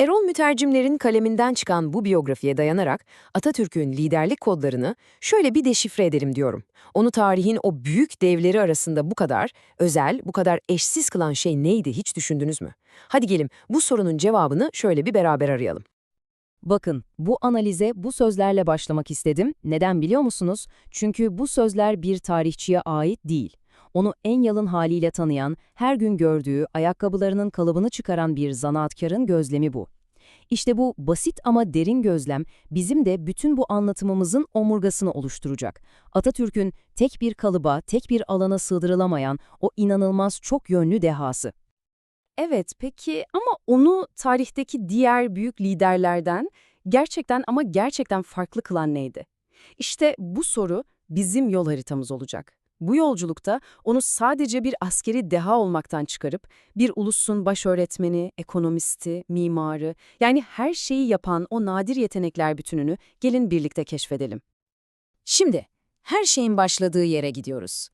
Erol Mütercimler'in kaleminden çıkan bu biyografiye dayanarak Atatürk'ün liderlik kodlarını şöyle bir deşifre edelim diyorum. Onu tarihin o büyük devleri arasında bu kadar özel, bu kadar eşsiz kılan şey neydi hiç düşündünüz mü? Hadi gelin bu sorunun cevabını şöyle bir beraber arayalım. Bakın, bu analize bu sözlerle başlamak istedim. Neden biliyor musunuz? Çünkü bu sözler bir tarihçiye ait değil. Onu en yalın haliyle tanıyan, her gün gördüğü, ayakkabılarının kalıbını çıkaran bir zanaatkarın gözlemi bu. İşte bu basit ama derin gözlem bizim de bütün bu anlatımımızın omurgasını oluşturacak. Atatürk'ün tek bir kalıba, tek bir alana sığdırılamayan o inanılmaz çok yönlü dehası. Evet, peki ama onu tarihteki diğer büyük liderlerden gerçekten ama gerçekten farklı kılan neydi? İşte bu soru bizim yol haritamız olacak. Bu yolculukta onu sadece bir askeri deha olmaktan çıkarıp bir ulusun baş öğretmeni, ekonomisti, mimarı yani her şeyi yapan o nadir yetenekler bütününü gelin birlikte keşfedelim. Şimdi, her şeyin başladığı yere gidiyoruz.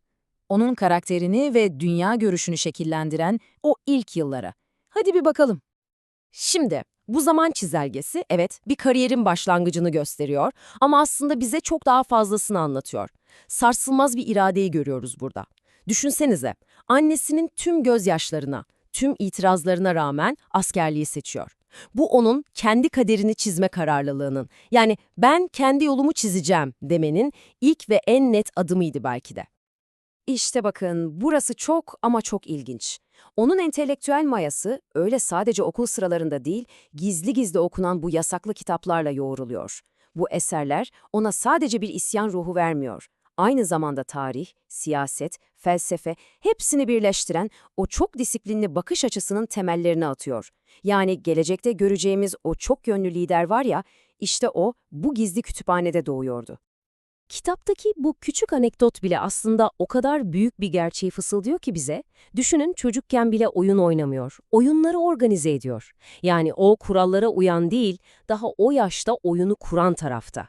Onun karakterini ve dünya görüşünü şekillendiren o ilk yıllara. Hadi bir bakalım. Şimdi bu zaman çizelgesi evet bir kariyerin başlangıcını gösteriyor ama aslında bize çok daha fazlasını anlatıyor. Sarsılmaz bir iradeyi görüyoruz burada. Düşünsenize annesinin tüm gözyaşlarına, tüm itirazlarına rağmen askerliği seçiyor. Bu onun kendi kaderini çizme kararlılığının, yani ben kendi yolumu çizeceğim demenin ilk ve en net adımıydı belki de. İşte bakın burası çok ama çok ilginç. Onun entelektüel mayası öyle sadece okul sıralarında değil, gizli gizli okunan bu yasaklı kitaplarla yoğruluyor. Bu eserler ona sadece bir isyan ruhu vermiyor. Aynı zamanda tarih, siyaset, felsefe hepsini birleştiren o çok disiplinli bakış açısının temellerini atıyor. Yani gelecekte göreceğimiz o çok yönlü lider var ya, işte o bu gizli kütüphanede doğuyordu. Kitaptaki bu küçük anekdot bile aslında o kadar büyük bir gerçeği fısıldıyor ki bize. Düşünün çocukken bile oyun oynamıyor, oyunları organize ediyor. Yani o kurallara uyan değil, daha o yaşta oyunu kuran tarafta.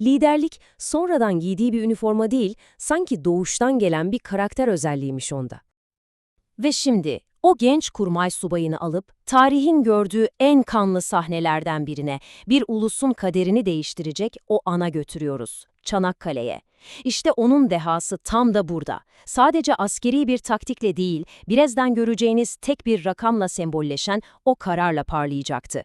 Liderlik sonradan giydiği bir üniforma değil, sanki doğuştan gelen bir karakter özelliğiymiş onda. Ve şimdi o genç kurmay subayını alıp tarihin gördüğü en kanlı sahnelerden birine, bir ulusun kaderini değiştirecek o ana götürüyoruz. Çanakkale'ye. İşte onun dehası tam da burada. Sadece askeri bir taktikle değil, birazdan göreceğiniz tek bir rakamla sembolleşen o kararla parlayacaktı.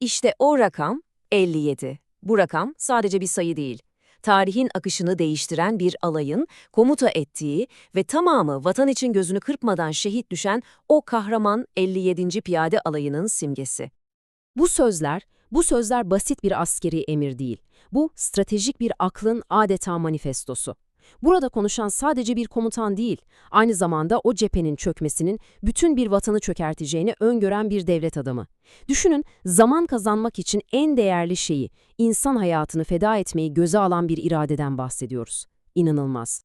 İşte o rakam 57. Bu rakam sadece bir sayı değil. Tarihin akışını değiştiren bir alayın komuta ettiği ve tamamı vatan için gözünü kırpmadan şehit düşen o kahraman 57. Piyade Alayı'nın simgesi. Bu sözler, bu sözler basit bir askeri emir değil. Bu stratejik bir aklın adeta manifestosu. Burada konuşan sadece bir komutan değil, aynı zamanda o cephenin çökmesinin bütün bir vatanı çökerteceğini öngören bir devlet adamı. Düşünün, zaman kazanmak için en değerli şeyi, insan hayatını feda etmeyi göze alan bir iradeden bahsediyoruz. İnanılmaz.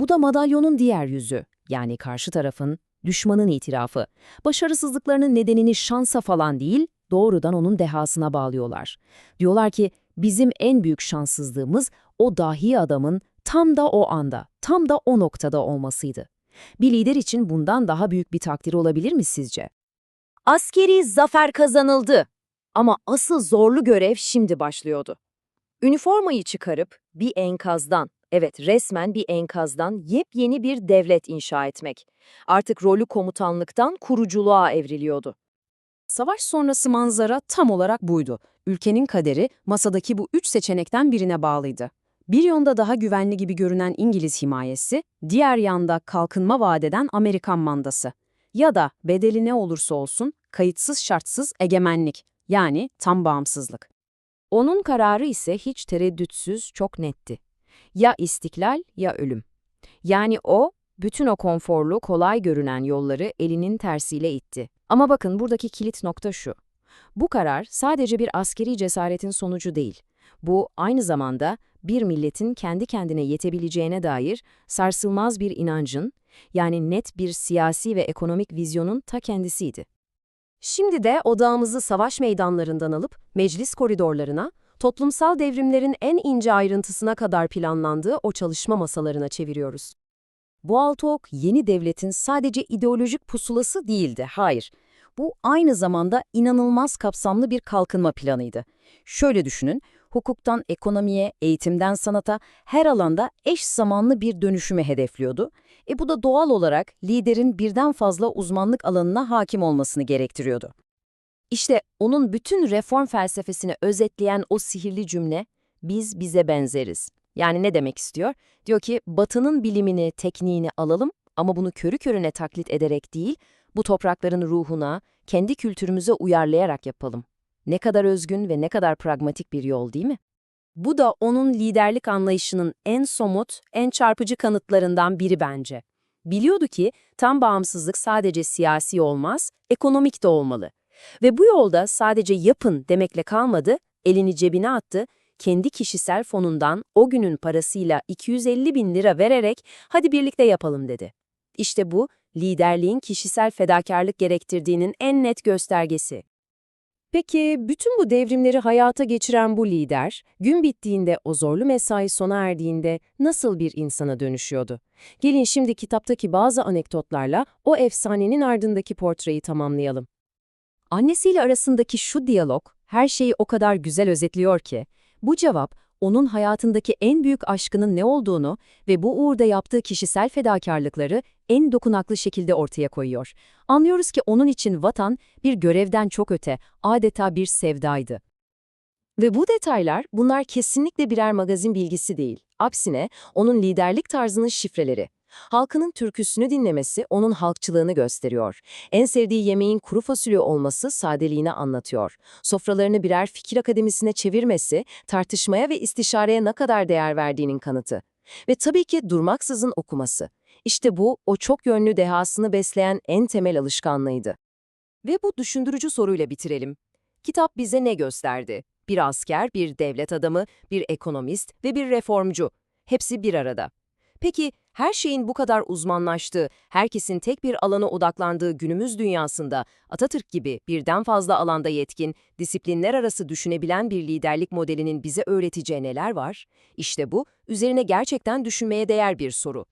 Bu da madalyonun diğer yüzü, yani karşı tarafın, düşmanın itirafı. Başarısızlıklarının nedenini şansa falan değil, doğrudan onun dehasına bağlıyorlar. Diyorlar ki, bizim en büyük şanssızlığımız o dahi adamın tam da o anda, tam da o noktada olmasıydı. Bir lider için bundan daha büyük bir takdir olabilir mi sizce? Askeri zafer kazanıldı. Ama asıl zorlu görev şimdi başlıyordu. Üniformayı çıkarıp bir enkazdan, evet resmen bir enkazdan yepyeni bir devlet inşa etmek. Artık rolü komutanlıktan kuruculuğa evriliyordu. Savaş sonrası manzara tam olarak buydu. Ülkenin kaderi masadaki bu üç seçenekten birine bağlıydı. Bir yanda daha güvenli gibi görünen İngiliz himayesi, diğer yanda kalkınma vadeden Amerikan mandası. Ya da bedeli ne olursa olsun kayıtsız şartsız egemenlik, yani tam bağımsızlık. Onun kararı ise hiç tereddütsüz çok netti. Ya istiklal ya ölüm. Yani o, bütün o konforlu, kolay görünen yolları elinin tersiyle itti. Ama bakın buradaki kilit nokta şu. Bu karar sadece bir askeri cesaretin sonucu değil. Bu aynı zamanda bir milletin kendi kendine yetebileceğine dair sarsılmaz bir inancın, yani net bir siyasi ve ekonomik vizyonun ta kendisiydi. Şimdi de odağımızı savaş meydanlarından alıp meclis koridorlarına, toplumsal devrimlerin en ince ayrıntısına kadar planlandığı o çalışma masalarına çeviriyoruz. Bu Altok yeni devletin sadece ideolojik pusulası değildi, hayır. Bu aynı zamanda inanılmaz kapsamlı bir kalkınma planıydı. Şöyle düşünün, hukuktan ekonomiye, eğitimden sanata her alanda eş zamanlı bir dönüşümü hedefliyordu. E bu da doğal olarak liderin birden fazla uzmanlık alanına hakim olmasını gerektiriyordu. İşte onun bütün reform felsefesini özetleyen o sihirli cümle, biz bize benzeriz. Yani ne demek istiyor? Diyor ki, batının bilimini, tekniğini alalım ama bunu körü körüne taklit ederek değil, bu toprakların ruhuna, kendi kültürümüze uyarlayarak yapalım. Ne kadar özgün ve ne kadar pragmatik bir yol değil mi? Bu da onun liderlik anlayışının en somut, en çarpıcı kanıtlarından biri bence. Biliyordu ki tam bağımsızlık sadece siyasi olmaz, ekonomik de olmalı. Ve bu yolda sadece yapın demekle kalmadı, elini cebine attı, kendi kişisel fonundan o günün parasıyla 250 bin lira vererek hadi birlikte yapalım dedi. İşte bu, liderliğin kişisel fedakarlık gerektirdiğinin en net göstergesi. Peki bütün bu devrimleri hayata geçiren bu lider, gün bittiğinde o zorlu mesai sona erdiğinde nasıl bir insana dönüşüyordu? Gelin şimdi kitaptaki bazı anekdotlarla o efsanenin ardındaki portreyi tamamlayalım. Annesiyle arasındaki şu diyalog her şeyi o kadar güzel özetliyor ki, bu cevap onun hayatındaki en büyük aşkının ne olduğunu ve bu uğurda yaptığı kişisel fedakarlıkları en dokunaklı şekilde ortaya koyuyor. Anlıyoruz ki onun için vatan bir görevden çok öte, adeta bir sevdaydı. Ve bu detaylar, bunlar kesinlikle birer magazin bilgisi değil. Aksine onun liderlik tarzının şifreleri. Halkının türküsünü dinlemesi onun halkçılığını gösteriyor. En sevdiği yemeğin kuru fasulye olması sadeliğini anlatıyor. Sofralarını birer fikir akademisine çevirmesi, tartışmaya ve istişareye ne kadar değer verdiğinin kanıtı. Ve tabii ki durmaksızın okuması. İşte bu, o çok yönlü dehasını besleyen en temel alışkanlığıydı. Ve bu düşündürücü soruyla bitirelim. Kitap bize ne gösterdi? Bir asker, bir devlet adamı, bir ekonomist ve bir reformcu. Hepsi bir arada. Peki her şeyin bu kadar uzmanlaştığı, herkesin tek bir alana odaklandığı günümüz dünyasında Atatürk gibi birden fazla alanda yetkin, disiplinler arası düşünebilen bir liderlik modelinin bize öğreteceği neler var? İşte bu, üzerine gerçekten düşünmeye değer bir soru.